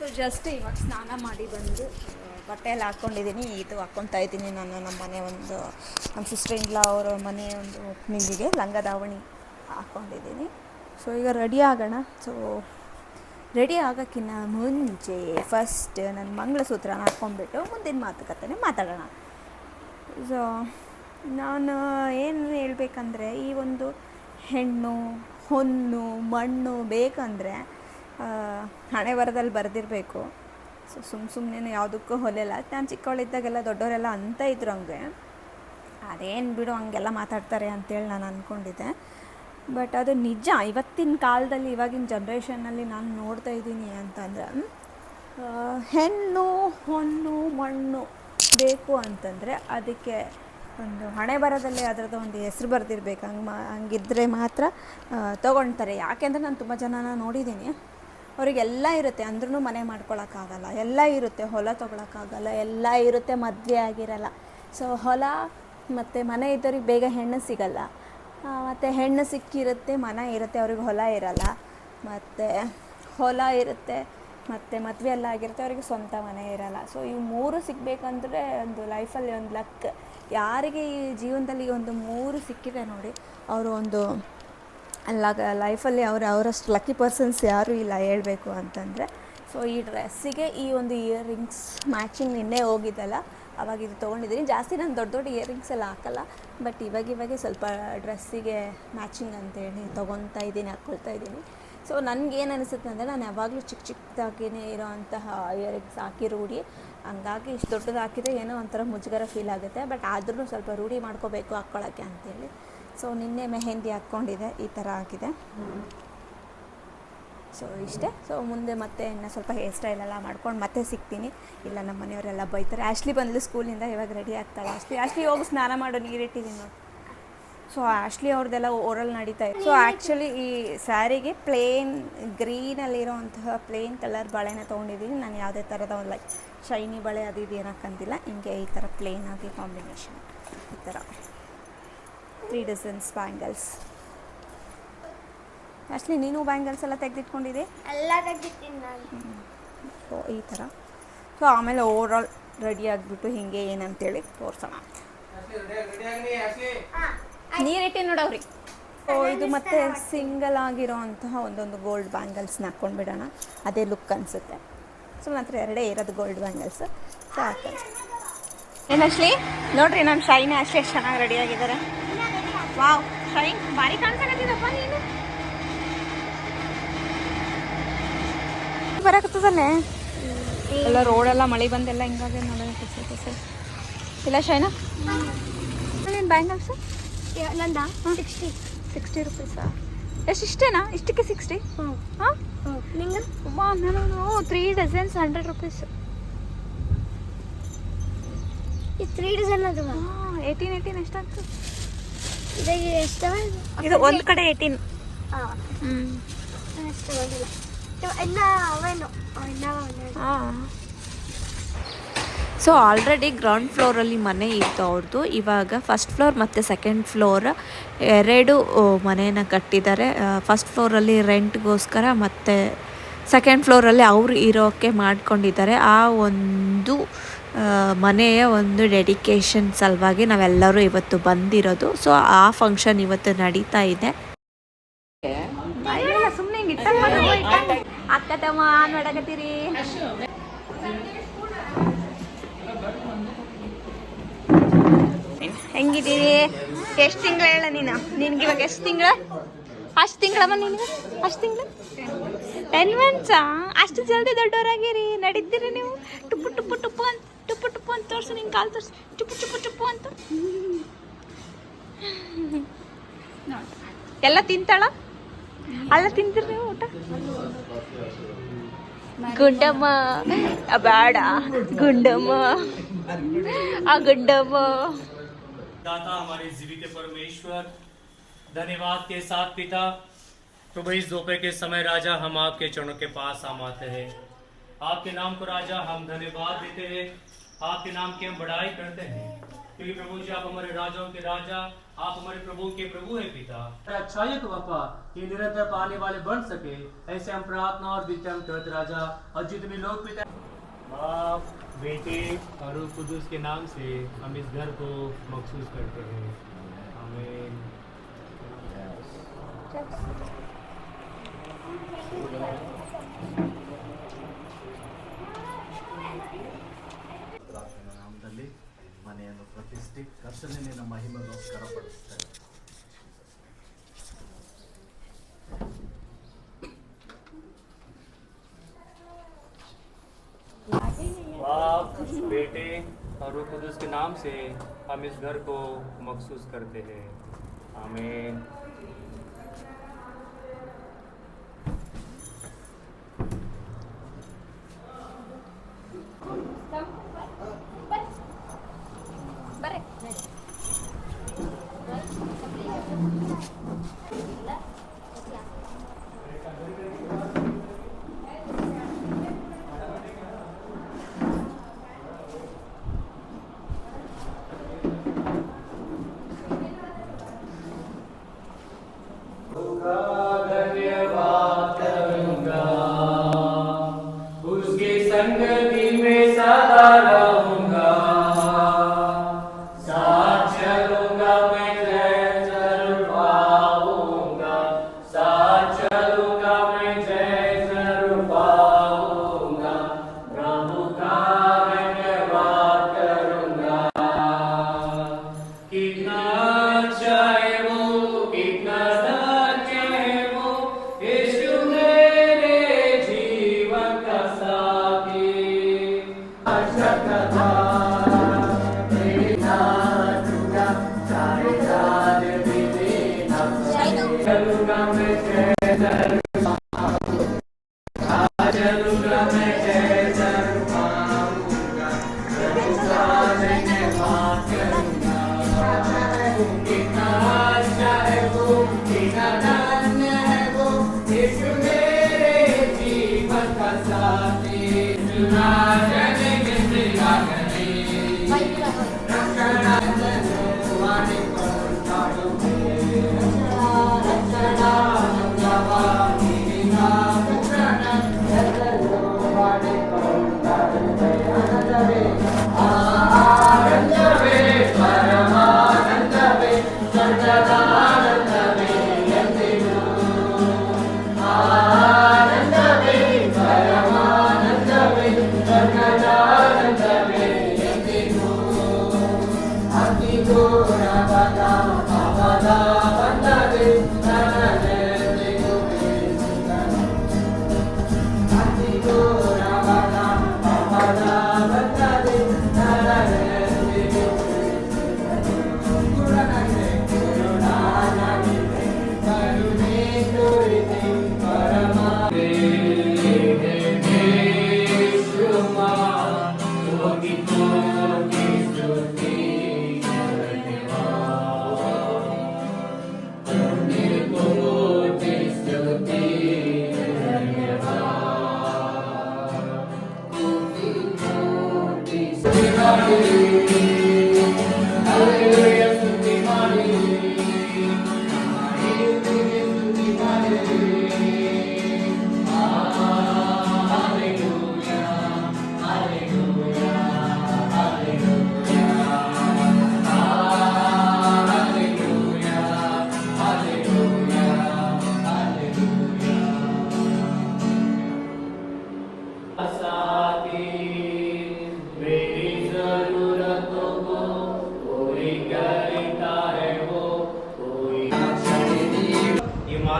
So just ಇವಾಗ ಸ್ನಾನ ಮಾಡಿ ಬಂದು ಆ, ಬಟ್ಟೆ ಎಲ್ಲ ಹಾಕ್ಕೊಂಡಿದ್ದೀನಿ ಇದು ಹಾಕ್ಕೊತಾ ಇದ್ದೀನಿ ನಾನು ನಮ್ಮ ಮನೆ ಒಂದು ನಮ್ಮ ಸಿಸ್ಟರ್ ಇಲ್ಲ ಅವರ ಮನೆ ಒಂದು ಓಪನಿಂಗಿಗೆ ಲಂಗ ದಾವಣಿ ಹಾಕ್ಕೊಂಡಿದ್ದೀನಿ ಸೊ ಈಗ ರೆಡಿ ಆಗೋಣ. ಸೊ ರೆಡಿ ಆಗೋಕ್ಕಿಂತ ಮುಂಚೆ ಫಸ್ಟ್ ನನ್ನ ಮಂಗಳಸೂತ್ರನ ಹಾಕ್ಕೊಂಡ್ಬಿಟ್ಟು ಮುಂದಿನ ಮಾತುಕತೆ ಮಾತಾಡೋಣ. ಸೊ ನಾನು ಏನು ಹೇಳಬೇಕಂದ್ರೆ ಈ ಒಂದು ಹೆಣ್ಣು ಹೊನ್ನು ಮಣ್ಣು ಬೇಕಂದರೆ ಹಣೆ ಬರದಲ್ಲಿ ಬರೆದಿರಬೇಕು. ಸೊ ಸುಮ್ಮ ಸುಮ್ಮನೆ ಯಾವುದಕ್ಕೂ ಹೊಲೆಯಲ್ಲ ನಾನು ಚಿಕ್ಕವಳಿದ್ದಾಗೆಲ್ಲ ದೊಡ್ಡವರೆಲ್ಲ ಅಂತ ಇದ್ರು ಹಂಗೆ. ಅದೇನು ಬಿಡು, ಹಂಗೆಲ್ಲ ಮಾತಾಡ್ತಾರೆ ಅಂತೇಳಿ ನಾನು ಅಂದ್ಕೊಂಡಿದ್ದೆ ಬಟ್ ಅದು ನಿಜ. ಇವತ್ತಿನ ಕಾಲದಲ್ಲಿ, ಇವಾಗಿನ ಜನ್ರೇಷನ್ನಲ್ಲಿ ನಾನು ನೋಡ್ತಾ ಇದ್ದೀನಿ ಅಂತಂದ್ರೆ ಹೆಣ್ಣು, ಹೊಣ್ಣು, ಮಣ್ಣು ಬೇಕು ಅಂತಂದರೆ ಅದಕ್ಕೆ ಒಂದು ಹಣೆ ಬರದಲ್ಲೇ ಅದರದ್ದು ಒಂದು ಹೆಸರು ಬರೆದಿರ್ಬೇಕು. ಹಂಗೆ ಮಾ, ಹಂಗಿದ್ರೆ ಮಾತ್ರ ತೊಗೊಳ್ತಾರೆ. ಯಾಕೆಂದರೆ ನಾನು ತುಂಬ ಜನನ ನೋಡಿದ್ದೀನಿ. ಅವರಿಗೆಲ್ಲ ಇರುತ್ತೆ ಅಂದ್ರೂ ಮನೆ ಮಾಡ್ಕೊಳಕ್ಕಾಗಲ್ಲ, ಎಲ್ಲ ಇರುತ್ತೆ, ಹೊಲ ತೊಗೊಳಕ್ಕಾಗಲ್ಲ, ಎಲ್ಲ ಇರುತ್ತೆ, ಮದುವೆ ಆಗಿರಲ್ಲ. ಸೊ ಹೊಲ ಮತ್ತು ಮನೆ ಇದ್ದವ್ರಿಗೆ ಬೇಗ ಹೆಣ್ಣು ಸಿಗಲ್ಲ. ಮತ್ತು ಹೆಣ್ಣು ಸಿಕ್ಕಿರುತ್ತೆ, ಮನೆ ಇರುತ್ತೆ, ಅವ್ರಿಗೆ ಹೊಲ ಇರಲ್ಲ. ಮತ್ತು ಹೊಲ ಇರುತ್ತೆ, ಮತ್ತು ಮದುವೆ ಎಲ್ಲ ಆಗಿರುತ್ತೆ, ಅವರಿಗೆ ಸ್ವಂತ ಮನೆ ಇರಲ್ಲ. ಸೊ ಇವು ಮೂರು ಸಿಗಬೇಕಂದ್ರೆ ಒಂದು ಲೈಫಲ್ಲಿ ಒಂದು ಲಕ್. ಯಾರಿಗೆ ಈ ಜೀವನದಲ್ಲಿ ಒಂದು ಮೂರು ಸಿಕ್ಕಿದೆ ನೋಡಿ, ಅವರು ಒಂದು ಅಲ್ಲ ಲೈಫಲ್ಲಿ ಅವ್ರು, ಅವರಷ್ಟು ಲಕ್ಕಿ ಪರ್ಸನ್ಸ್ ಯಾರೂ ಇಲ್ಲ ಹೇಳಬೇಕು ಅಂತಂದರೆ. ಸೊ ಈ ಡ್ರೆಸ್ಸಿಗೆ ಈ ಒಂದು ಇಯರಿಂಗ್ಸ್ ಮ್ಯಾಚಿಂಗ್ ನಿನ್ನೆ ಹೋಗಿದ್ದಲ್ಲ, ಅವಾಗ ಇದು ತೊಗೊಂಡಿದ್ದೀನಿ. ಜಾಸ್ತಿ ನಾನು ದೊಡ್ಡ ದೊಡ್ಡ ಇಯರಿಂಗ್ಸ್ ಎಲ್ಲ ಹಾಕಲ್ಲ ಬಟ್ ಇವಾಗ ಇವಾಗ ಸ್ವಲ್ಪ ಡ್ರೆಸ್ಸಿಗೆ ಮ್ಯಾಚಿಂಗ್ ಅಂತೇಳಿ ತೊಗೊತಾ ಇದ್ದೀನಿ ಹಾಕ್ಕೊಳ್ತಾ ಇದ್ದೀನಿ. ಸೊ ನನಗೇನು ಅನಿಸುತ್ತೆ ಅಂದರೆ, ನಾನು ಯಾವಾಗಲೂ ಚಿಕ್ಕ ಚಿಕ್ಕದಾಗಿಯೇ ಇರೋವಂತಹ ಇಯರಿಂಗ್ಸ್ ಹಾಕಿ ರೂಢಿ. ಹಂಗಾಗಿ ಇಷ್ಟು ದೊಡ್ಡದು ಹಾಕಿದರೆ ಏನೋ ಒಂಥರ ಮುಜುಗರ ಫೀಲ್ ಆಗುತ್ತೆ ಬಟ್ ಆದ್ರೂ ಸ್ವಲ್ಪ ರೂಢಿ ಮಾಡ್ಕೋಬೇಕು ಹಾಕ್ಕೊಳ್ಳೋಕ್ಕೆ ಅಂತೇಳಿ. ಸೊ ನಿನ್ನೆ ಮೆಹೆಂದಿ ಹಾಕ್ಕೊಂಡಿದೆ, ಈ ಥರ ಆಗಿದೆ ಸೊ ಇಷ್ಟೇ. ಸೊ ಮುಂದೆ ಮತ್ತೆ ಇನ್ನು ಸ್ವಲ್ಪ ಹೇರ್ ಸ್ಟೈಲ್ ಎಲ್ಲ ಮಾಡ್ಕೊಂಡು ಮತ್ತೆ ಸಿಗ್ತೀನಿ. ಇಲ್ಲ ನಮ್ಮ ಮನೆಯವರೆಲ್ಲ ಬೈತಾರೆ. ಆಶ್ಲಿ ಬಂದಳು ಸ್ಕೂಲಿಂದ, ಇವಾಗ ರೆಡಿ ಆಗ್ತಾಳೆ. ಆಶ್ಲಿ ಆಶ್ಲಿ ಹೋಗಿ ಸ್ನಾನ ಮಾಡೋ ನೀರಿಟ್ಟಿದ್ದೀನಿ ನೋಡಿ ಸೊ ಆಶ್ಲಿ ಅವ್ರದ್ದೆಲ್ಲ ಓರಲ್ ನಡೀತಾ ಇದೆ ಸೊ ಆ್ಯಕ್ಚುಲಿ ಈ ಸ್ಯಾರಿಗೆ ಪ್ಲೇನ್ ಗ್ರೀನಲ್ಲಿರೋವಂತಹ ಪ್ಲೇನ್ ಕಲರ್ ಬಳೆನ ತೊಗೊಂಡಿದ್ದೀನಿ. ನಾನು ಯಾವುದೇ ಥರದ ಒಂದು ಲೈಕ್ ಶೈನಿ ಬಳೆ ಅದು ಇದು ಏನಕ್ಕಂತಿಲ್ಲ. ಹಿಂಗೆ ಈ ಥರ ಪ್ಲೇನ್ ಆಗಿ ಕಾಂಬಿನೇಷನ್ ಈ ಥರ ತ್ರೀ ಡಜನ್ಸ್ ಬ್ಯಾಂಗಲ್ಸ್ ಆ್ಯಕ್ಚುಲಿ ನೀನು ಬ್ಯಾಂಗಲ್ಸ್ ಎಲ್ಲ ತೆಗೆದಿಟ್ಕೊಂಡಿದ್ದೆ? ಎಲ್ಲ ತೆಗ್ದಿದ್ದೀನಿ ನಾನು. ಸೊ ಈ ಥರ. ಸೊ ಆಮೇಲೆ ಓವರಾಲ್ ರೆಡಿ ಆಗಿಬಿಟ್ಟು ಹಿಂಗೆ ಏನಂತೇಳಿ ತೋರಿಸೋಣ. ನೀರಿಟ್ಟಿ ನೋಡವ್ರಿ ಸೊ ಇದು ಮತ್ತೆ ಸಿಂಗಲ್ ಆಗಿರೋ ಅಂತಹ ಒಂದೊಂದು ಗೋಲ್ಡ್ ಬ್ಯಾಂಗಲ್ಸ್ನ ಹಾಕ್ಕೊಂಡ್ಬಿಡೋಣ ಅದೇ ಲುಕ್ ಅನಿಸುತ್ತೆ. ಸೊ ನಂತರ ಹತ್ರ ಎರಡೇ ಇರೋದು ಗೋಲ್ಡ್ ಬ್ಯಾಂಗಲ್ಸ್ ಸೊ ಏನು ಅಶ್ಲಿ ನೋಡ್ರಿ ನಮ್ಮ ಶೈನಿ ಅಷ್ಟೇ ಎಷ್ಟು ಚೆನ್ನಾಗಿ ರೆಡಿ ಆಗಿದ್ದಾರೆ ವಾವ್ ಶೈನ್ ಭಾರಿ ಕಾಣ್ಸಕತ್ತಿದಪ್ಪ ನೀನು. ಬರಕತ್ತದಲ್ಲೇ? ಎಲ್ಲ ರೋಡೆಲ್ಲ ಮಳೆ ಬಂದೆಲ್ಲ ಹಿಂಗಾಗಿ ನೋಡೋಣ ಕಸ ಕಸ. ಇಲ್ಲ ಶೈನಾ? ಏನು ಬ್ಯಾಂಗಲ್ಸ್ ನಂದ? ಸಿಕ್ಸ್ಟಿ ಸಿಕ್ಸ್ಟಿ ರುಪೀಸಾ ಎಷ್ಟು ಇಷ್ಟೇನಾ? ಇಷ್ಟಕ್ಕೆ ಸಿಕ್ಸ್ಟಿ ಹಾಂ? ನಿಂಗೆ? ನಾನು ತ್ರೀ ಡಜನ್ಸ್ ಹಂಡ್ರೆಡ್ ರುಪೀಸ್ ಈ ತ್ರೀ ಡಜನ್ ಅದು ಹಾಂ ಏಯ್ಟೀನ್ ಏಯ್ಟೀನ್ ಎಷ್ಟಾಗ್ತದೆ ಇದು ಒಂದು ಕಡೆ ಏಟೀನ್ ಸೊ ಆಲ್ರೆಡಿ ಗ್ರೌಂಡ್ ಫ್ಲೋರಲ್ಲಿ ಮನೆ ಇತ್ತು ಅವ್ರದ್ದು ಇವಾಗ ಫಸ್ಟ್ ಫ್ಲೋರ್ ಮತ್ತು ಸೆಕೆಂಡ್ ಫ್ಲೋರ್ ಎರಡು ಮನೆಯನ್ನು ಕಟ್ಟಿದ್ದಾರೆ. ಫಸ್ಟ್ ಫ್ಲೋರಲ್ಲಿ ರೆಂಟ್ಗೋಸ್ಕರ ಮತ್ತು ಸೆಕೆಂಡ್ ಫ್ಲೋರಲ್ಲಿ ಅವರು ಇರೋಕ್ಕೆ ಮಾಡ್ಕೊಂಡಿದ್ದಾರೆ. ಆ ಒಂದು ಮನೆಯ ಒಂದು ಡೆಡಿಕೇಶನ್ ಸಲುವಾಗಿ ನಾವೆಲ್ಲರೂ ಇವತ್ತು ಬಂದಿರೋದು. ಸೊ ಆ ಫಂಕ್ಷನ್ ಇವತ್ತು ನಡೀತಾ ಇದೆ. ಹೆಂಗಿದ್ದೀರಿ? ಎಷ್ಟು ತಿಂಗಳ ಹೇಳ ನೀನು? ನಿನ್ಗೆ ಇವಾಗ ಎಷ್ಟು ತಿಂಗಳ? ಅಷ್ಟು ತಿಂಗಳಮ್ಮ ನಿನ್ಗೆ ಅಷ್ಟು ತಿಂಗಳ? ಟೆನ್ ಮಂತ್ಸಾ ಅಷ್ಟು ಜಲ್ದಿ ದೊಡ್ಡವರಾಗಿರಿ ನಡೀತೀರಿ ನೀವು? ಟುಪ್ಪು ಟುಪ್ಪು ಟುಪ್ಪು ಅಂತ. ಟುಪ್ಪು ಟುಪ್ಪು ಅಂತ ತೋರಿಸು ನಿನ್ ಕಾಲು ತೋರಿಸು ಟುಪ್ಪು ಟುಪ್ಪು ಟುಪ್ಪು ಅಂತ ಎಲ್ಲ ತಿಂತಾಳ ಅಲ್ಲ ತಿಂತೀರಿ ನೀವು ಊಟ ಗುಂಡಮ್ಮ ಆ, ಬೇಡ ಗುಂಡಮ್ಮ ಆ ಗುಂಡಮ್ಮ दाता हमारे जीवित परमेश्वर धन्यवाद के साथ पिता प्रभु इस दोपहर के समय राजा हम आपके चरणों के पास हम आते हैं आपके नाम को राजा हम धन्यवाद देते हैं आपके नाम की हम बड़ाई करते हैं। क्योंकि प्रभु जी आप हमारे राजाओं के राजा आप हमारे प्रभु के प्रभु हैं पिता। अच्छाई को वफा ये निरंतर पाने वाले बन सके ऐसे हम प्रार्थना और विद्या हम करते राजा। और जितने लोग पिता बाप बेटे और कुदूस के नाम से हम इस घर को मखसूस करते हैं। आमीन। ಮನೆಯನ್ನು ಪ್ರತಿಷ್ಠಿ ಕರ್ತನೆ ನಿನ್ನ ಮಹಿಮೆಗೋಸ್ಕರ ಪಡಿಸ್ತೇವೆ बाप बेटे और रूह कुदूस के नाम से हम इस घर को मखसूस करते हैं आमीन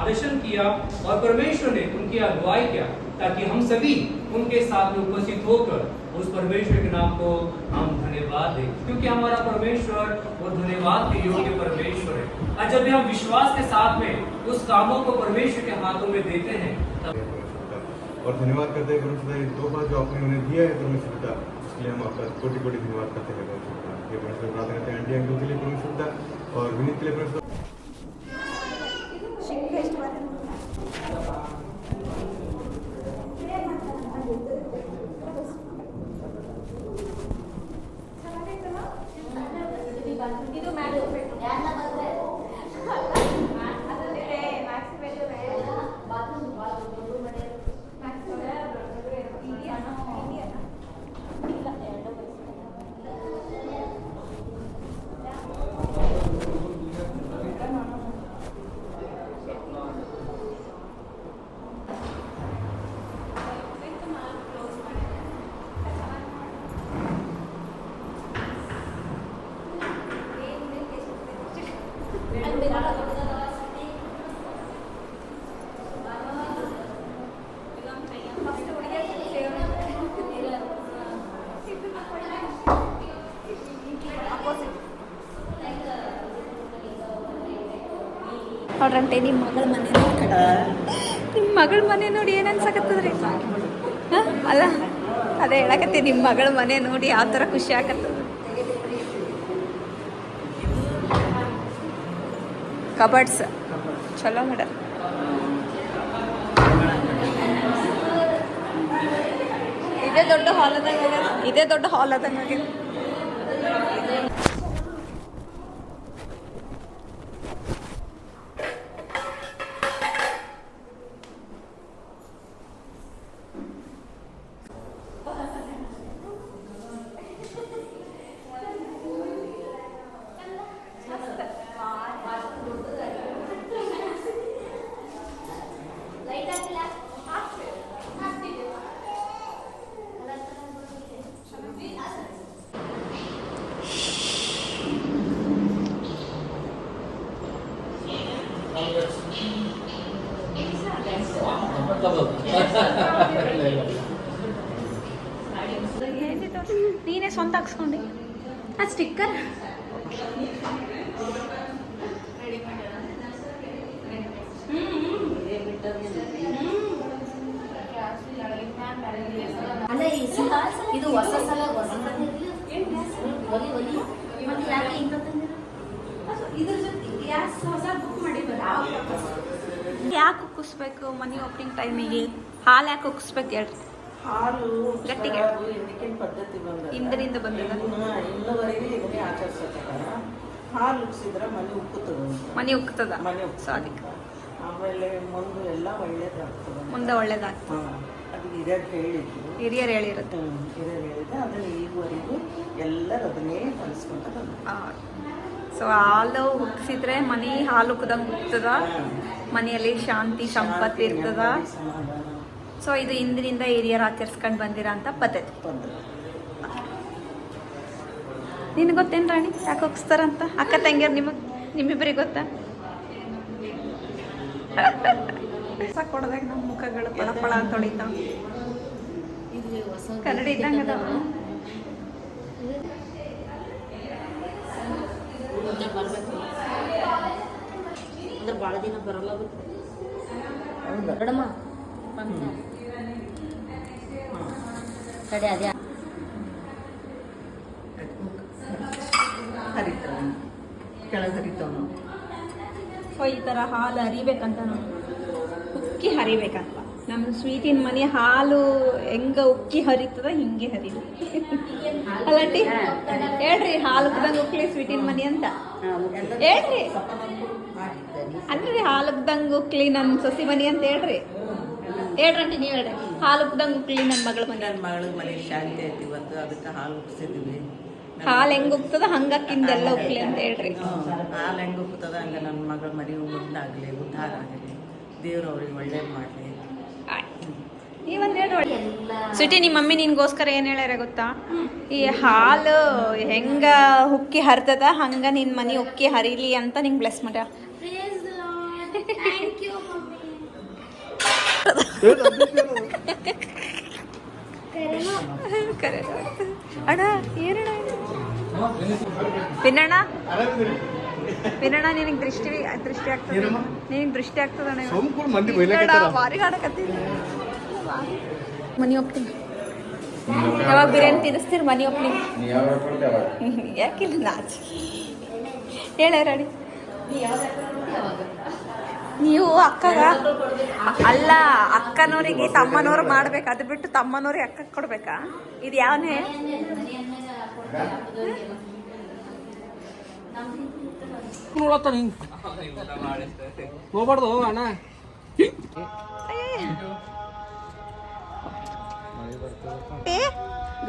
मार्गदर्शन किया और परमेश्वर ने उनकी अगुवाई किया, ताकि हम सभी उनके साथ में उपस्थित होकर उस परमेश्वर के नाम को हम धन्यवाद दें। क्योंकि हमारा परमेश्वर वो धन्यवाद के योग्य परमेश्वर है। और जब हम विश्वास के साथ में उस कामों को परमेश्वर के हाथों में देते हैं, तब और धन्यवाद करते हैं परमेश्वर ये तोहफा जो आपने उन्हें दिया है परमेश्वर पिता उसके लिए हम आपका कोटि कोटि धन्यवाद करते हैं। परमेश्वर पिता ये परमेश्वर प्रार्थना करते हैं। आंटी अंकल के लिए परमेश्वर पिता और विनीत के लिए परमेश्वर ನಿಮ್ಮ ಮಗಳ ಮನೆ ನಿಮ್ಮ ಮಗಳ ಮನೆ ನೋಡಿ ಏನು ಅನ್ಸಕತ್ತದ್ರಿ ಹಾಂ? ಅಲ್ಲ, ಅದೇ ಹೇಳಕತ್ತಿ ನಿಮ್ಮ ಮಗಳ ಮನೆ ನೋಡಿ ಯಾವ ಥರ ಖುಷಿ ಆಗತ್ತದ. ಕಬಡ್ಸ್ ಚಲೋ ಮೇಡ. ಇದೇ ದೊಡ್ಡ ಹಾಲ್ ಅದಂಗ ಇದೇ ದೊಡ್ಡ ಹಾಲ್ ಅದಂಗ ನೀನೇ ಹಾಕ್ಸ್ಕೊಂಡು ಆ ಸ್ಟಿಕ್ಕರ್ ಇದು ಹೊಸ ಸಲ ಹೊಸ ಮತ್ತೆ ಯಾಕೆ ತಂದಿರ ಇದ್ರ ಜೊತೆ ಗ್ಯಾಸ್ ಹೊಸ ಬುಕ್ ಮಾಡಿದ್ರು ಯಾಕೆ ಕುಕ್ಕಿಸ್ಬೇಕು ಮನಿ ಓಪನಿಂಗ್ ಟೈಮಿಗೆ ಹಾಲು ಯಾಕೆ ಕುಕ್ಕಿಸ್ಬೇಕು ಹೇಳ್ರಿ. ಹಾಲು ಗಟ್ಟಿಗೆ. ಇದಕ್ಕಿನ ಪದ್ಧತಿ ಬಂದ ಇಂದರಿಂದ ಬಂದದ ಇನ್ನುವರೆಗೆ ಇದನ್ನೇ ಆಚರಿಸತ್ತಾರ ಹಾಲು ಉಕ್ಸಿದ್ರೆ ಮನೆ ಉಕ್ಕುತ್ತದೆ ಮನಿ ಉಕ್ತದ ಮನೆ ಸೊ ಅದಕ್ಕೆ. ಆಮೇಲೆ ಮುಂದೆ ಎಲ್ಲ ಒಳ್ಳೇದಾಗ್ತದೆ. ಮುಂದೆ ಒಳ್ಳೇದಾಗ್ತದೆ. ಅದು ಹಿರಿಯರು ಹೇಳಿದ್ರು. ಹಿರಿಯರು ಹೇಳಿರುತ್ತೆ ಹಿರಿಯರು ಹೇಳಿದ್ರೆ. ಅದನ್ನ ಈವರೆಗೂ ಎಲ್ಲರೂ ಅದನ್ನೇ ಕಲಿಸ್ಕೊಂತ ಸೊ ಹಾಲು ಉಕ್ಸಿದ್ರೆ ಮನೆ ಹಾಲು ಉಕ್ದಂಗೆ ಉಕ್ತದ ಮನೆಯಲ್ಲಿ ಶಾಂತಿ ಸಂಪತ್ತು ಇರ್ತದ? ಸೊ ಇದು ಇಂದಿನಿಂದ ಹಿರಿಯರು ಆಚರಿಸ್ಕೊಂಡು ಬಂದಿರೋ ಅಂತ ಪದ್ಧತಿ. ನಿನಗೆ ಗೊತ್ತೇನು ರಾಣಿ? ಯಾಕೆ ಹೋಗಿಸ್ತಾರಂತ ಅಕ್ಕ ತಂಗಿಯರು ನಿಮಗೆ ನಿಮ್ಮಿಬ್ಬರಿಗೆ ಗೊತ್ತಾ? ಕೊಡದಾಗ ನಮ್ಮ ಮುಖಗಳು ಪಳ ಪಳ ಅಂತ ಹೊಡಿತಾವ ಕನ್ನಡ ಇದ್ದಂಗೆ ಅದಾವ. ಅಂದ್ರೆ ಭಾಳ ದಿನ ಬರಲ್ಲ ಅದು. ತಡಿ ಅದೇ ಕೆಳಗೆ ಸೊ ಈ ಥರ ಹಾಲು ಹರಿಬೇಕಂತ ನಾವು. ಉಕ್ಕಿ ಹರಿಬೇಕಂತ. ನಮ್ಮ ಸ್ವೀಟಿನ ಮನೆ ಹಾಲು ಹೆಂಗ ಉಕ್ಕಿ ಹರಿತದ ಹಿಂಗೆ ಹರಿದು ಅಲ್ಲಂಟಿ ಹೇಳ್ರಿ ಹಾಲು ಉಕ್ಕಲಿ ಉಕ್ಲಿ ಸ್ವೀಟಿನ ಮನೆ ಅಂತ. ಹೇಳ್ರಿ. ಅಂದ್ರೆ ಹಾಲು ಉಕ್ಕಲಿ ಉಕ್ಲಿ ನನ್ನ ಸಸಿ ಮನೆ ಅಂತ ಹೇಳ್ರಿ. ಹೇಳ್ರಂಟಿ ನೀವು ಹೇಳ್ರಿ. ಹಾಲು ಉಕ್ದಂಗೆ ಉಕ್ಕಲಿ ನನ್ನ ಮಗಳ ಮನೆ ನನ್ನ ಮಗಳಿಗೆ ಮನೇಲಿ ಶಾಂತಿ ಐತಿ ಇವತ್ತು ಅದಕ್ಕೆ ಹಾಲು ಉಕ್ಸಿದ್ವಿ. ಹಾಲು ಹೆಂಗ್ ಉಕ್ತದ ಹಂಗಕ್ಕಿಂದೆಲ್ಲ ಉಕ್ಲಿ ಅಂತ ಹೇಳ್ರಿ. ಹಾಲು ಹೆಂಗೆ ಉಕ್ಕುತ್ತದ ಹಂಗೆ ನನ್ನ ಮಗಳ ಮನೆ ಮುದ್ದಾಗಲಿ ಉದ್ಧಾರ ಆಗಲಿ. ದೇವ್ರು ಅವ್ರಿಗೆ ಒಳ್ಳೇದು ಮಾಡಲಿ. ನೀವೊಂದು ಹೇಳ್ರಿ. ಸ್ವೀಟಿ ನಿಮ್ಮ ಮಮ್ಮಿ ನಿನ್ಗೋಸ್ಕರ ಏನು ಹೇಳ್ಯಾರ ಗೊತ್ತಾ? ಈ ಹಾಲು ಹೆಂಗ ಹುಕ್ಕಿ ಹರ್ತದ ಹಂಗ ನಿನ್ನ ಮನೆ ಉಕ್ಕಿ ಹರಿಲಿ ಅಂತ ನಿಂಗೆ ಬ್ಲೆಸ್ ಮಾಡ್ಯಾರ ಅಣ್ಣ ಏನಣ್ಣ ಪಿನ್ನಣ್ಣ? ಪಿನ್ನಣ್ಣ ನಿನಗೆ ದೃಷ್ಟಿ ದೃಷ್ಟಿ ಆಗ್ತದೆ. ನಿನಗೆ ದೃಷ್ಟಿ ಆಗ್ತದಣ್ಣ ಭಾರಿ ಹಾಡಕತ್ತೀನಿ ಮನಿ ಹೋಗ್ತೀನಿ ಯಾವಾಗ ಬಿರಿಯಾನಿ ತಿನ್ನಿಸ್ತೀರಿ ಮನಿ ಹೋಗ್ತೀನಿ ಯಾಕಿಲ್ಲ ನಾಚಿ ಹೇಳ ರೆಡಿ ನೀವು ಅಕ್ಕಗ ಅಲ್ಲ ಅಕ್ಕನವ್ರಿಗೆ ತಮ್ಮನವ್ರು ಮಾಡ್ಬೇಕು. ಅದು ಬಿಟ್ಟು ತಮ್ಮನವ್ರಿಗೆ ಅಕ್ಕ ಕೊಡ್ಬೇಕಾ? ಇದು ಯಾವನೇ? ನೋಡತ್ತಾನ ಹಿಂಗ್. ಹೋಗ್ಬಾರ್ದು ಅಣ್ಣ.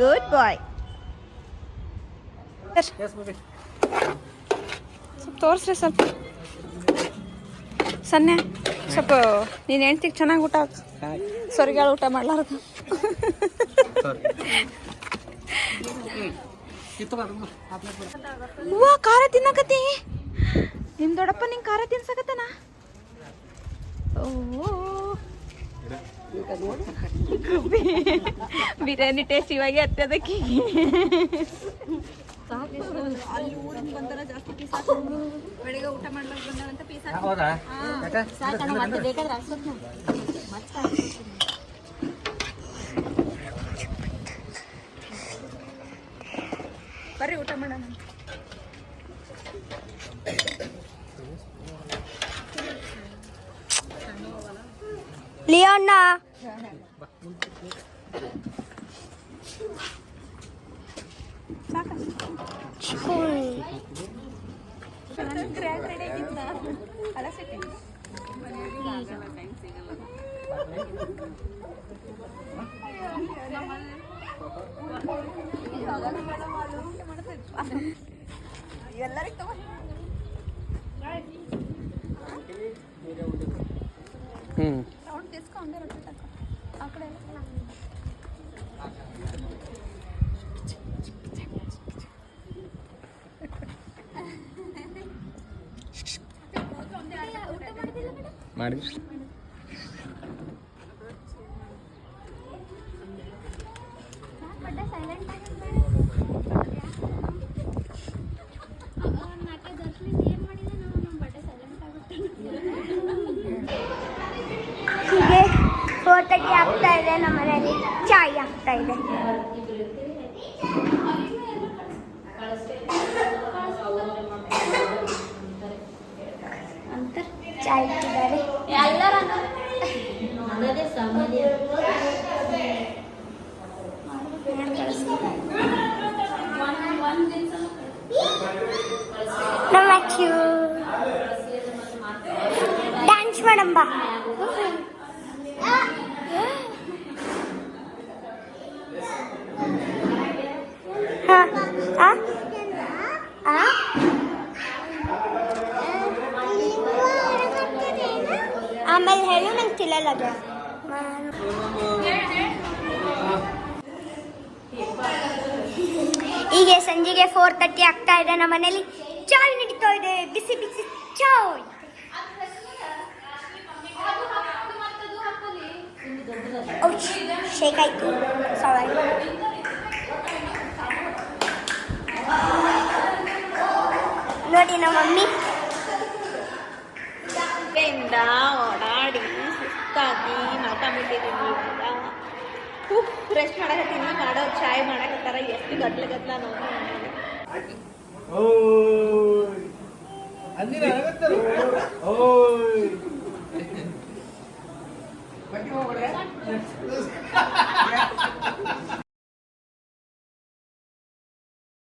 ಗುಡ್ ಬಾಯ್ ಸ್ವಲ್ಪ ತೋರಿಸ್ರಿ ಸ್ವಲ್ಪ. ಸನ್ನೆ ಸ್ವಲ್ಪ ನೀನು ಹೆಂಡ್ತಿಗೆ ಚೆನ್ನಾಗಿ ಊಟ ಹಾಕು. ಊಟ ಮಾಡ್ಲಾರ್ದು. ಖಾರ ತಿನ್ನಕತ್ತಿ. ನಿಮ್ ದೊಡ್ಡಪ್ಪ ನಿಂಗೆ ಖಾರ ತಿನ್ಸಕತ್ತನ? ಬಿರಿಯಾನಿ ಟೇಸ್ಟ್ ಇವಾಗ ಹತ್ತದಕ್ಕೆ ಅಲ್ಲಿ ಊರಿಂದ ಬಂದಾರ ಜಾಸ್ತಿ ಪೀಸ್ ಹಾಕೊಂಡು ಬೆಳಿಗ್ಗೆ ಊಟ ಮಾಡ್ಲಿಕ್ಕೆ ಬಂದಾರಂತ ಪೀಸ್ ಸಾಕಣ್ಣ ಮತ್ತೆ ಬೇಕಾದ್ರೆ ಹಾಕ್ಸೋದ್ ಮತ್ತೆ ಹಾಕ್ಸೋದ್. ಬರ್ರಿ ಊಟ ಮಾಡೋಣ. ಲಿಯೋಣ್ಣ ಅಲ್ಲ ಸಿಟ್ಟಿ ಎಲ್ಲರಿಗೆ ತಗೋ ರೌಂಡ್ ತಿಸ್ಕೊ ಹಂಗೆ ರೊಟ್ಟಿ ತಗೋ ಆ ಕಡೆ ಎಲ್ಲ ಮಾಡಿ ಹೀಗೆ ಫೋರ್ ತರ್ಟಿ ಆಗ್ತಾ ಇದೆ ನಮ್ಮ ಮನೆಯಲ್ಲಿ ಚಾಯ್ ಆಗ್ತಾ ಇದೆ ಚಾಯ್ ಇಟ್ಟಿದ್ದಾರೆ ಅನ್ನೋದೇ ಸಾಮಾನ್ಯ ನಮ್ಮ ಅಚ್ಚು ಡ್ಯಾನ್ಸ್ ಬಾ ಆಮೇಲೆ ಹೇಳು, ನಂಗೆ ಅದು. ಈಗ ಸಂಜೆಗೆ ಫೋರ್ ತರ್ಟಿ ಆಗ್ತಾ ಇದೆ, ನಮ್ಮ ಮನೇಲಿ ಚಾಯ್ ನಡೀತಾ ಇದೆ. ಬಿಸಿ ಬಿಸಿ ಚಾಯ್ ಔಚ್, ಶೇಕ್ ಆಯ್ತು ಸಾರಿ ನೋಡಿ ನಮ್ಮ ಮಮ್ಮಿ. ಇಂದ ಓಡಾಡಿ ಸುಸ್ತಾಗಿ ಮಾತಾ ಬಿಟ್ಟಿದ್ದೀನಿ ಇವಾಗ. ರೆಸ್ಟ್ ಮಾಡಕತ್ತೀನಿ ಮಾಡೋ ಚಾಯ್ ಮಾಡಕತ್ತಾರ ಎಷ್ಟು ಗದ್ಲ ಗದ್ಲ ನೋಡಿ ಓಯ್. Pues bueno, ¿verdad?